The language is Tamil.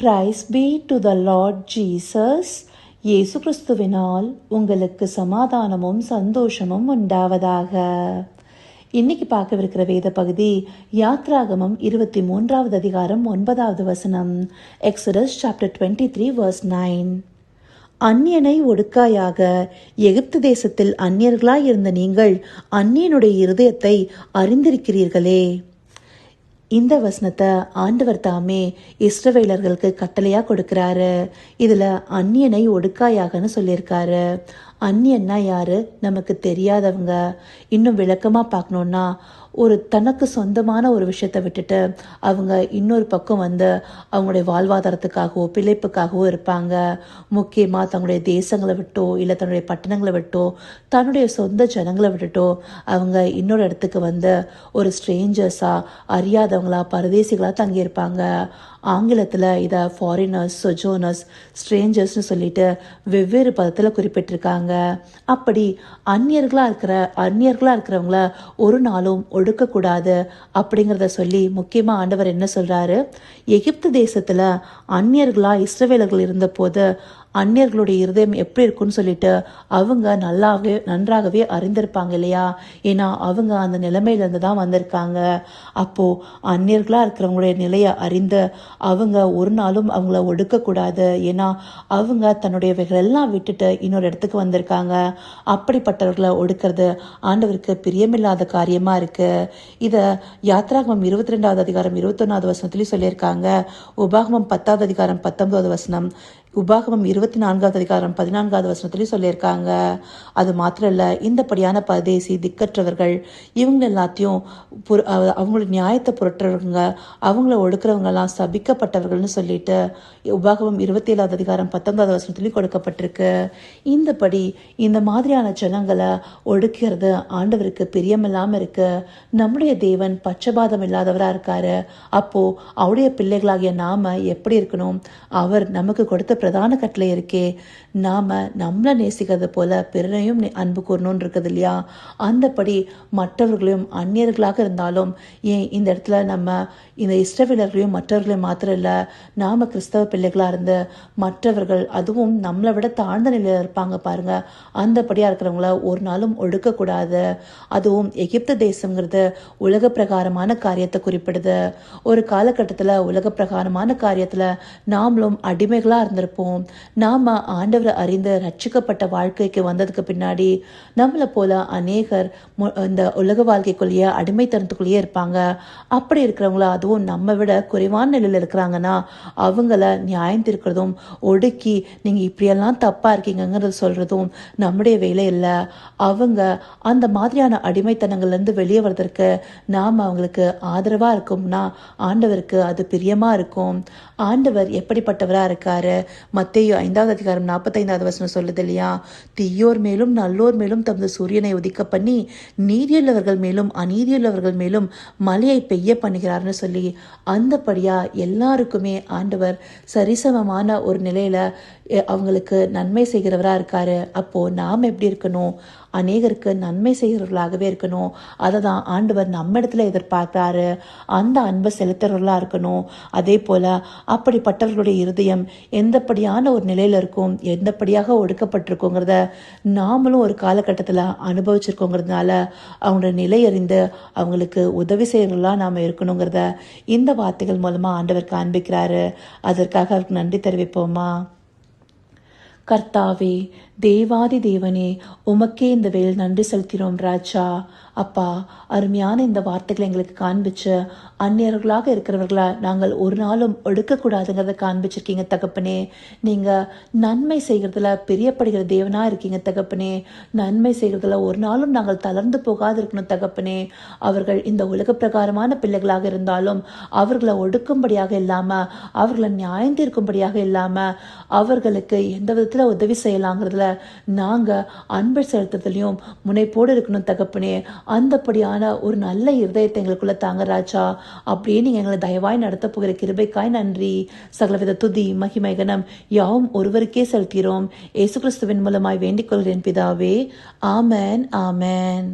Praise be to the lord Jesus இயேசு கிறிஸ்துவினால் உங்களுக்கு சமாதானமும் சந்தோஷமும் உண்டாவதாக. இன்னைக்கு பார்க்கவிருக்கிற வேத பகுதி யாத்ராகமம் இருபத்தி மூன்றாவது அதிகாரம் ஒன்பதாவது வசனம். Exodus chapter twenty three verse nine அந்நியனை ஒடுக்காயாக எகிப்து தேசத்தில் அந்நியர்களாய் இருந்த நீங்கள் அந்நியனுடைய இருதயத்தை அறிந்திருக்கிறீர்களே. இந்த வசனத்தை ஆண்டவர் தாமே இஸ்ரவேலர்களுக்கு கட்டளையாக கொடுக்கிறாரு. இதில் அந்நியனை ஒடுக்காயாகன்னு சொல்லியிருக்காரு. அந்நியன்னா யாரு? நமக்கு தெரியாதவங்க. இன்னும் விளக்கமாக பார்க்கணுன்னா ஒரு தனக்கு சொந்தமான ஒரு விஷயத்தை விட்டுட்டு அவங்க இன்னொரு பக்கம் வந்து அவங்களுடைய வாழ்வாதாரத்துக்காகவோ பிழைப்புக்காகவோ இருப்பாங்க. முக்கியமாக தங்களுடைய தேசங்களை விட்டோ இல்லை தன்னுடைய பட்டணங்களை விட்டோ தன்னுடைய சொந்த ஜனங்களை விட்டுட்டோ அவங்க இன்னொரு இடத்துக்கு வந்து ஒரு ஸ்ட்ரேஞ்சர்ஸாக அறியாதவங்களா பரதேசிகளாக தங்கியிருப்பாங்க. ஆங்கிலத்தில் இதை ஃபாரினர்ஸ் சொஜோனர்ஸ் ஸ்ட்ரேஞ்சர்ஸ்னு சொல்லிட்டு வெவ்வேறு பதத்தில் குறிப்பிட்டிருக்காங்க. அப்படி அந்நியர்களாக இருக்கிற அந்நியர்களாக இருக்கிறவங்கள ஒரு நாளும் ஒடுக்கக்கூடாது அப்படிங்கிறத சொல்லி முக்கியமாக ஆண்டவர் என்ன சொல்கிறாரு எகிப்து தேசத்தில் அந்நியர்களாக இஸ்ரவேலர்கள் இருந்தபோது அந்நியர்களுடைய இருதயம் எப்படி இருக்குன்னு சொல்லிட்டு அவங்க நல்லாவே நன்றாகவே அறிந்திருப்பாங்க இல்லையா? ஏன்னா அவங்க அந்த நிலைமையிலேருந்து தான் வந்திருக்காங்க. அப்போது அந்நியர்களாக இருக்கிறவங்களுடைய நிலையை அறிந்து அவங்க ஒரு நாளும் அவங்கள ஒடுக்கக்கூடாது. ஏன்னா அவங்க தன்னுடைய எல்லாம் விட்டுட்டு இன்னொரு இடத்துக்கு வந்திருக்காங்க. அப்படிப்பட்டவர்களை ஒடுக்கிறது ஆண்டவருக்கு பிரியமில்லாத காரியமாக இருக்குது இதை யாத்ராகமம் இருபத்தி ரெண்டாவது அதிகாரம் இருபத்தொன்னாவது வசனத்துலேயும் சொல்லியிருக்காங்க. உபாகமம் பத்தாவது அதிகாரம் பத்தொன்பதாவது வசனம். உபாகமம் இருபத்தி நான்காவது அதிகாரம் பதினான்காவது வசனத்துலேயும் சொல்லியிருக்காங்க. அது மாத்திரம் இல்லை இந்தப்படியான பரதேசி திக்கற்றவர்கள் இவங்க எல்லாத்தையும் புர அவங்களோட நியாயத்தை புரட்டுறவங்க அவங்கள ஒடுக்கிறவங்கெல்லாம் சபிக்கப்பட்டவர்கள்னு சொல்லிட்டு உபாகமம் இருபத்தி ஏழாவது அதிகாரம் பத்தொன்பதாவது வசனத்துலேயும் கொடுக்கப்பட்டிருக்கு. இந்தபடி இந்த மாதிரியான ஜனங்களை ஒடுக்கிறது ஆண்டவருக்கு பிரியமில்லாமல் இருக்கு. நம்முடைய தேவன் பச்சபாதம் இல்லாதவராக இருக்காரு. அப்போ அவருடைய பிள்ளைகளாகிய நாம எப்படி இருக்கணும்? அவர் நமக்கு கொடுத்த பிரதான கட்டளை இருக்கே. நாம் நம்மளை நேசிக்கிறது போல பிறனையும் அன்பு கூறணும்னு இருக்குது இல்லையா? அந்தபடி மற்றவர்களையும் அந்நியர்களாக இருந்தாலும் ஏன் இந்த இடத்துல நம்ம இந்த இஷ்டவிலர்களையும் மற்றவர்களையும் மாத்திரம் இல்லை நாம் கிறிஸ்தவ பிள்ளைகளாக இருந்து மற்றவர்கள் அதுவும் நம்மளை விட தாழ்ந்த நிலையில் இருப்பாங்க பாருங்க. அந்தபடியாக இருக்கிறவங்கள ஒரு நாளும் ஒடுக்கக்கூடாது. அதுவும் எகிப்து தேசங்கிறது உலக பிரகாரமான காரியத்தை குறிப்பிடுது. ஒரு காலகட்டத்தில் உலக பிரகாரமான காரியத்தில் நாமளும் அடிமைகளாக இருந்திருப்போம். இருப்போம். நாம் ஆண்டவரை அறிந்து ரட்சிக்கப்பட்ட வாழ்க்கைக்கு வந்ததுக்கு பின்னாடி நம்மளை போல அநேகர் இந்த உலக வாழ்க்கைக்குள்ளேயே அடிமைத்தனத்துக்குள்ளேயே இருப்பாங்க. அப்படி இருக்கிறவங்கள அதுவும் நம்ம விட குறைவான நிலையில் இருக்கிறாங்கன்னா அவங்கள நியாயம் திருக்கிறதும் ஒடுக்கி நீங்கள் இப்படியெல்லாம் தப்பாக இருக்கீங்கிறது சொல்கிறதும் நம்முடைய வேலை இல்லை. அவங்க அந்த மாதிரியான அடிமைத்தனங்கள்லேருந்து வெளியே வர்றதற்கு நாம் அவங்களுக்கு ஆதரவாக இருக்கோம்னா ஆண்டவருக்கு அது பிரியமாக இருக்கும். ஆண்டவர் எப்படிப்பட்டவராக இருக்காரு? மத்திய ஐந்தாவது அதிகாரம் நாற்பத்தைந்தாவது வசனம் சொல்லுது இல்லையா? தீயோர் மேலும் நல்லோர் மேலும் தமது சூரியனை உதிக்க பண்ணி நீதியுள்ளவர்கள் மேலும் அநீதியுள்ளவர்கள் மேலும் மழையை பெய்ய பண்ணுகிறார்னு சொல்லி அந்தபடியா எல்லாருக்குமே ஆண்டவர் சரிசமமான ஒரு நிலையில அவங்களுக்கு நன்மை செய்கிறவராக இருக்காரு. அப்போ நாம் எப்படி இருக்கணும்? அநேகருக்கு நன்மை செய்கிறவர்களாகவே இருக்கணும். அதை தான் ஆண்டவர் நம்ம இடத்துல எதிர்பார்க்குறாரு. அந்த அன்பை செலுத்துறவர்களாக இருக்கணும். அதே போல் அப்படிப்பட்டவர்களுடைய இருதயம் எந்த எந்தப்படியான ஒரு நிலையில் இருக்கும் எந்தப்படியாக ஒடுக்கப்பட்டிருக்கோங்கிறத நாமளும் ஒரு காலகட்டத்தில் அனுபவிச்சிருக்கோங்கிறதுனால அவங்களோட நிலை அறிந்து அவங்களுக்கு உதவி செய்கிறவர்களாக நாம் இருக்கணுங்கிறத இந்த வார்த்தைகள் மூலமாக ஆண்டவர் காண்பிக்கிறாரு அதற்காக அவருக்கு நன்றி தெரிவிப்போமா? கர்த்தாவே தேவாதி தேவனே உமக்கே இந்த வேல் நன்றி செலுத்தினோம் ராஜா. அப்பா அருமையான இந்த வார்த்தைகளை எங்களுக்கு காண்பிச்சு அந்நியர்களாக இருக்கிறவர்களா நாங்கள் ஒரு நாளும் ஒடுக்கக்கூடாதுங்கிறத காண்பிச்சிருக்கீங்க தகப்பனே. நீங்கள் நன்மை செய்கிறதுல பிரியப்படுகிற தேவனாக இருக்கீங்க தகப்பனே. நன்மை செய்கிறதுல ஒரு நாளும் நாங்கள் தளர்ந்து போகாது இருக்கணும் தகப்பனே. அவர்கள் இந்த உலக பிரகாரமான பிள்ளைகளாக இருந்தாலும் அவர்களை ஒடுக்கும்படியாக இல்லாமல் அவர்களை நியாயம் தீர்க்கும்படியாக இல்லாமல் அவர்களுக்கு எந்த விதத்தில் உதவி செய்யலாங்கிறதுல நாங்கள் அன்பு செலுத்துறதுலையும் முனைப்போடு இருக்கணும் தகப்பனே. அந்தப்படியான ஒரு நல்ல இருதயத்தை எங்களுக்குள்ள தாங்க ராஜா. அப்படியே நீங்கள் எங்களை தயவாய் நடத்த போகிற கிருபைக்காய் நன்றி. சகலவித துதி மகிமை கனம் யாவும் ஒருவருக்கே செலுத்திறோம் ஏசு கிறிஸ்துவின் மூலமாய் வேண்டிக் கொள்கிறேன் பிதாவே. ஆமேன் ஆமேன்.